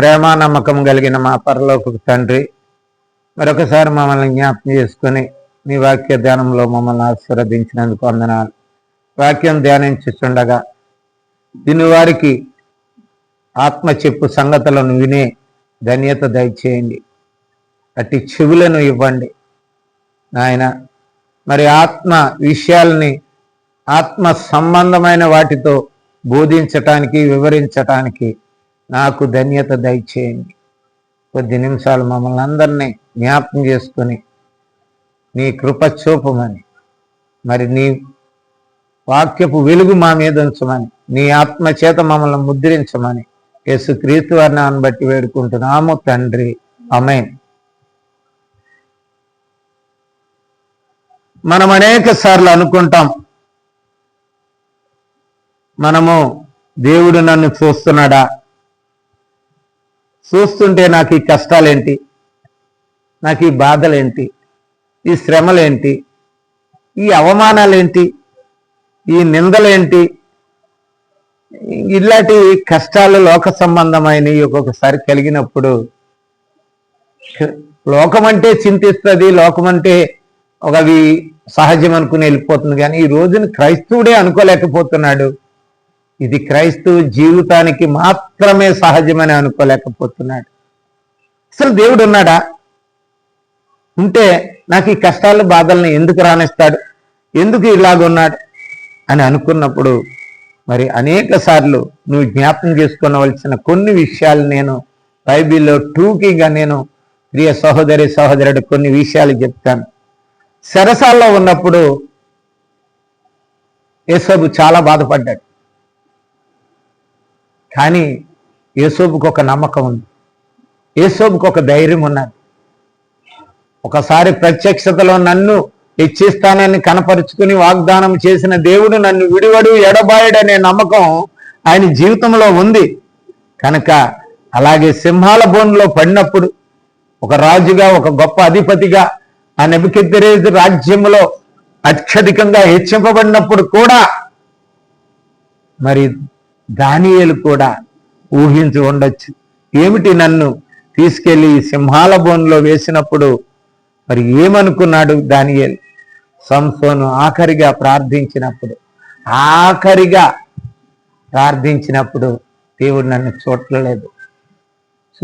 ప్రేమ నమ్మకం కలిగిన మా పరలోక తండ్రి మరొకసారి మమ్మల్ని జ్ఞాపకం చేసుకొని మీ వాక్య ధ్యానంలో మమ్మల్ని ఆశీర్వదించినందుకు వందనాలు. వాక్యం ధ్యానించుచుండగా దీని వారికి ఆత్మ చెప్పు సంగతులను వినే ధన్యత దయచేయండి. అట్టి చెవులను ఇవ్వండి. నాయన మరి ఆత్మ విషయాల్ని ఆత్మ సంబంధమైన వాటితో బోధించటానికి వివరించటానికి నాకు ధన్యత దయచేయండి. కొద్ది నిమిషాలు మమ్మల్ని అందరినీ జ్ఞాపకం చేసుకొని నీ కృప చూపమని మరి నీ వాక్యపు వెలుగు మా మీద ఉంచమని నీ ఆత్మ చేత మమ్మల్ని ముద్రించమని యేసు క్రీస్తు వర్ణాన్ని బట్టి వేడుకుంటున్నాము తండ్రి. అమేన్ మనం అనేక సార్లు అనుకుంటాం మనము దేవుడు నన్ను చూస్తున్నాడా? చూస్తుంటే నాకు ఈ కష్టాలేంటి? నాకు ఈ బాధలేంటి? ఈ శ్రమలేంటి? ఈ అవమానాలేంటి? ఈ నిందలేంటి? ఇలాంటి కష్టాలు లోక సంబంధమైనవి ఒక్కొక్కసారి కలిగినప్పుడు లోకమంటే చింతిస్తుంది లోకమంటే ఒక అవి సహజం అనుకుని వెళ్ళిపోతుంది. కానీ ఈ రోజున క్రైస్తవుడే అనుకోలేకపోతున్నాడు. ఇది క్రైస్తవ జీవితానికి మాత్రమే సహజమని అనుకోలేకపోతున్నాడు. అసలు దేవుడు ఉన్నాడా? ఉంటే నాకు ఈ కష్టాలు బాధల్ని ఎందుకు రాణిస్తాడు? ఎందుకు ఇలాగున్నాడు అని అనుకున్నప్పుడు మరి అనేక సార్లు నువ్వు జ్ఞాపకం చేసుకోవలసిన కొన్ని విషయాలు నేను బైబిల్లో టూకీగా నేను ప్రియ సహోదరి సహోదరుడు కొన్ని విషయాలు చెప్తాను. సెరసాల్లో ఉన్నప్పుడు యేసోబు చాలా బాధపడ్డాడు. కానీ యేసోబుకు ఒక నమ్మకం ఉంది. యేసోబుకు ఒక ధైర్యం ఉన్నది. ఒకసారి ప్రత్యక్షతలో నన్ను హెచ్చిస్తానని కనపరుచుకుని వాగ్దానం చేసిన దేవుడు నన్ను విడివడు ఎడబాయడనే నమ్మకం ఆయన జీవితంలో ఉంది. కనుక అలాగే సింహాల బోన్లో పడినప్పుడు ఒక రాజుగా ఒక గొప్ప అధిపతిగా ఆ నెబికెద్దరేజు రాజ్యంలో అత్యధికంగా హెచ్చింపబడినప్పుడు కూడా మరి దానియేలు కూడా ఊహించి ఉండొచ్చు. ఏమిటి నన్ను తీసుకెళ్ళి సింహాల బోన్లో వేసినప్పుడు? మరి ఏమనుకున్నాడు దానియలు? సంసోను ఆఖరిగా ప్రార్థించినప్పుడు ఆఖరిగా ప్రార్థించినప్పుడు దేవుడు నన్ను చూడలేదు.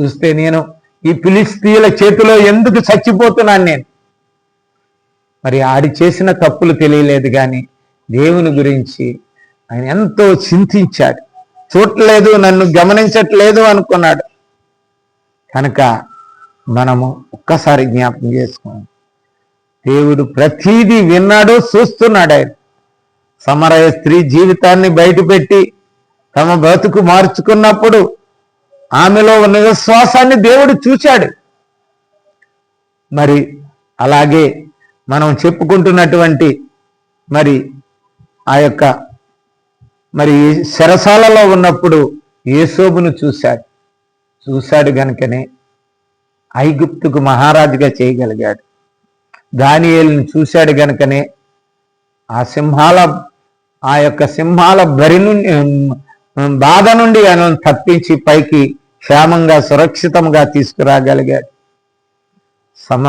చూస్తే నేను ఈ పిలిస్తీల చేతిలో ఎందుకు చచ్చిపోతున్నాను నేను? మరి ఆడి చేసిన తప్పులు తెలియలేదు కానీ దేవుని గురించి ఆయన ఎంతో చింతించాడు. చూడలేదు నన్ను గమనించట్లేదు అనుకున్నాడు. కనుక మనము ఒక్కసారి జ్ఞాపకం చేసుకున్నాం దేవుడు ప్రతీది విన్నాడు చూస్తున్నాడు. ఆయన సమరయ స్త్రీ జీవితాన్ని బయటపెట్టి తమ బ్రతుకు మార్చుకున్నప్పుడు ఆమెలో ఉన్న విశ్వాసాన్ని దేవుడు చూశాడు. మరి అలాగే మనం చెప్పుకుంటున్నటువంటి మరి ఆ యొక్క మరి శరసాలలో ఉన్నప్పుడు యేసోబును చూశాడు. చూశాడు గనుకనే ఐగుప్తుకు మహారాజుగా చేయగలిగాడు. దానియేలుని చూశాడు గనుకనే ఆ సింహాల ఆ యొక్క సింహాల బరి నుండి బాధ నుండి ఆయనను తప్పించి పైకి క్షేమంగా సురక్షితంగా తీసుకురాగలిగాడు. సమ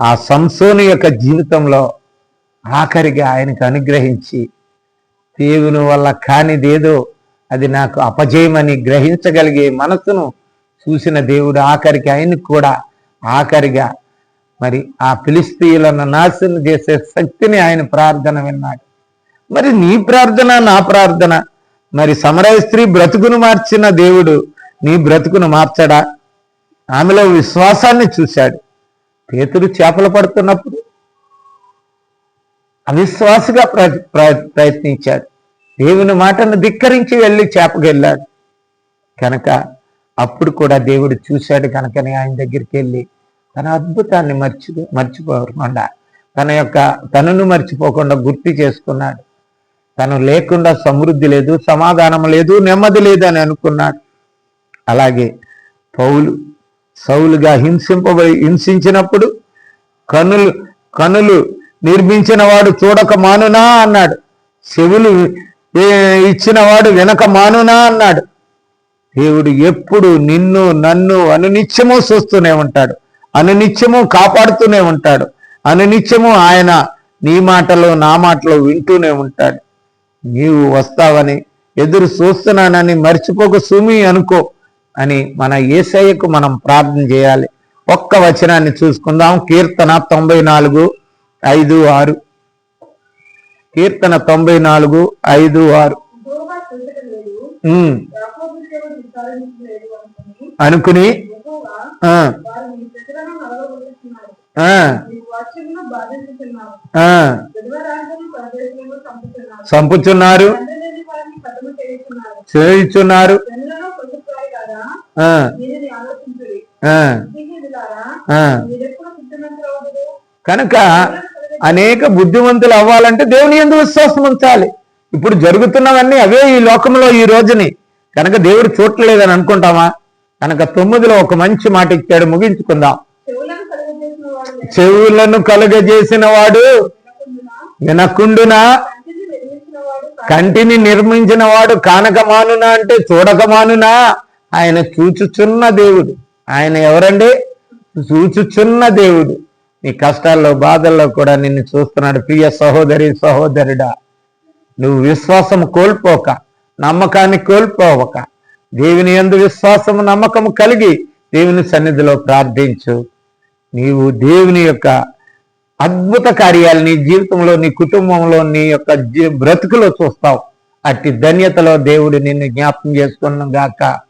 ఆ సంసోని యొక్క జీవితంలో ఆఖరిగా ఆయనకు అనుగ్రహించి దేవుని వల్ల కానిదేదో అది నాకు అపజయమని గ్రహించగలిగే మనసును చూసిన దేవుడు ఆఖరికి ఆయన కూడా ఆఖరిగా మరి ఆ ఫిలిస్తీయులను నాశనం చేసే శక్తిని ఆయన ప్రార్థన విన్నాడు. మరి నీ ప్రార్థన నా ప్రార్థన మరి సమరయ స్త్రీ బ్రతుకును మార్చిన దేవుడు నీ బ్రతుకును మార్చడా? ఆమెలో విశ్వాసాన్ని చూశాడు. పేతుడు చేపలు పడుతున్నప్పుడు అవిశ్వాసగా ప్రయత్నించాడు. దేవుని మాటను ధిక్కరించి వెళ్ళి చేపకెళ్ళాడు. కనుక అప్పుడు కూడా దేవుడు చూశాడు కనుకనే ఆయన దగ్గరికి వెళ్ళి తన అద్భుతాన్ని మర్చి మర్చిపోకుండా తన యొక్క తనను మర్చిపోకుండా గుర్తు చేసుకున్నాడు. తను లేకుండా సమృద్ధి లేదు సమాధానం లేదు నెమ్మది లేదు అని అనుకున్నాడు. అలాగే పౌలు సౌలుగా హింసింపబడి హింసించినప్పుడు కనులు కనులు నిర్మించిన వాడు చూడక మానునా అన్నాడు. చెవులు ఇచ్చినవాడు వెనక మానునా అన్నాడు. దేవుడు ఎప్పుడు నిన్ను నన్ను అనునిత్యము చూస్తూనే ఉంటాడు. అనునిత్యము కాపాడుతూనే ఉంటాడు. అనునిత్యము ఆయన నీ మాటలు నా మాటలు వింటూనే ఉంటాడు. నీవు వస్తావని ఎదురు చూస్తున్నానని మర్చిపోక సుమి అనుకో అని మన ఏసయ్యకు మనం ప్రార్థన చేయాలి. ఒక్క వచనాన్ని చూసుకుందాం. కీర్తన తొంభై నాలుగు ఐదు ఆరు. కీర్తన తొంభై నాలుగు ఐదు ఆరు. అనుకుని అనుకుని చంపుచున్నారు చేయుచున్నారు. కనుక అనేక బుద్ధిమంతులు అవ్వాలంటే దేవుని ఎందు విశ్వాసం ఉంచాలి. ఇప్పుడు జరుగుతున్నవన్నీ అవే ఈ లోకంలో ఈ రోజుని. కనుక దేవుడు చూడలేదని అనుకుంటామా? కనుక తొమ్మిదిలో ఒక మంచి మాట ఇచ్చాడు ముగించుకుందాం. చెవులను కలుగజేసిన వాడు వినకుండునా? కంటిని కంటిని నిర్మించిన వాడు కానకమానునా అంటే చూడకమానునా? ఆయన చూచుచున్న దేవుడు. ఆయన ఎవరండి? చూచుచున్న దేవుడు. నీ కష్టాల్లో బాధల్లో కూడా నిన్ను చూస్తున్నాడు. ప్రియ సహోదరి సహోదరుడా నువ్వు విశ్వాసం కోల్పోక నమ్మకాన్ని కోల్పోవక దేవుని యందు విశ్వాసం నమ్మకం కలిగి దేవుని సన్నిధిలో ప్రార్థించు. నీవు దేవుని యొక్క అద్భుత కార్యాలు నీ జీవితంలో నీ కుటుంబంలో నీ యొక్క జీ- బ్రతుకులో చూస్తావు. అట్టి ధన్యతలో దేవుడు నిన్ను జ్ఞాపకం చేసుకున్న గాక